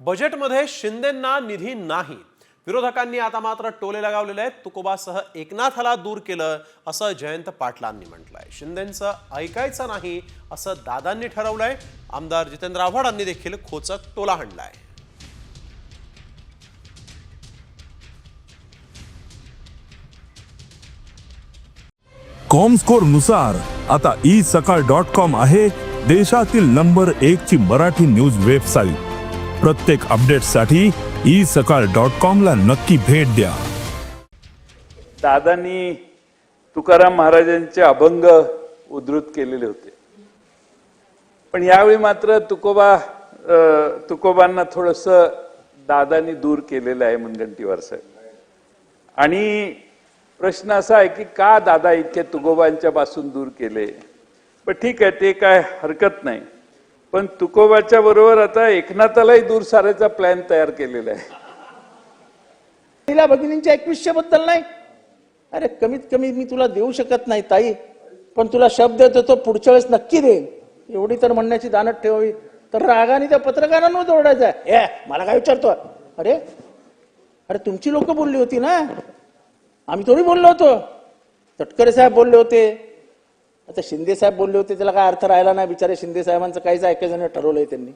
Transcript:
बजेटमध्ये शिंदेंना निधी नाही. विरोधकांनी आता मात्र टोले लगावलेले आहेत. तुकोबासह एकनाथाला दूर केलं असं जयंत पाटलांनी म्हटलंय. शिंदेंचं ऐकायचं नाही असं दादांनी ठरवलंय. आमदार जितेंद्र आव्हाडांनी देखील खोचक टोला हाणलाय. कॉमस्कोरनुसार आता ई सकाळ डॉट कॉम आहे. देशातील नंबर एक ची मराठी न्यूज वेबसाईट. प्रत्येक अपडेटसाठी ई सकाळ डॉट कॉम ला नक्की भेट द्या. दादांनी तुकाराम महाराजांचे अभंग उद्धृत केलेले होते. पण यावेळी मात्र तुकोबा तुकोबांना थोडस दादांनी दूर केलेलं आहे मुनगंटीवार साहेब. आणि प्रश्न असा आहे की का दादा इतके तुकोबांच्या पासून दूर केले? पण ठीक आहे ते काय हरकत नाही. पण तुकोबाच्या बरोबर आता एकनाथालाही दूर सारायचा प्लॅन तयार केलेला आहे. तिला भगिनींच्या एकवीसशे बद्दल नाही? अरे कमीत कमी मी तुला देऊ शकत नाही ताई. पण तुला शब्द देतो तो पुढच्या वेळेस नक्की देईन. एवढी तर म्हणण्याची दानत ठेवावी. तर रागाने त्या पत्रकारांवर ओरडायचं ए मला काय विचारतो अरे अरे तुमची लोक बोलली होती ना? आम्ही थोडी बोललो होतो. तटकरे साहेब बोलले होते. आता शिंदे साहेब बोलले होते त्याला काय अर्थ राहिला नाही बिचारे शिंदे साहेबांचं काहीच ऐकायचं नाही ठरवलंय त्यांनी.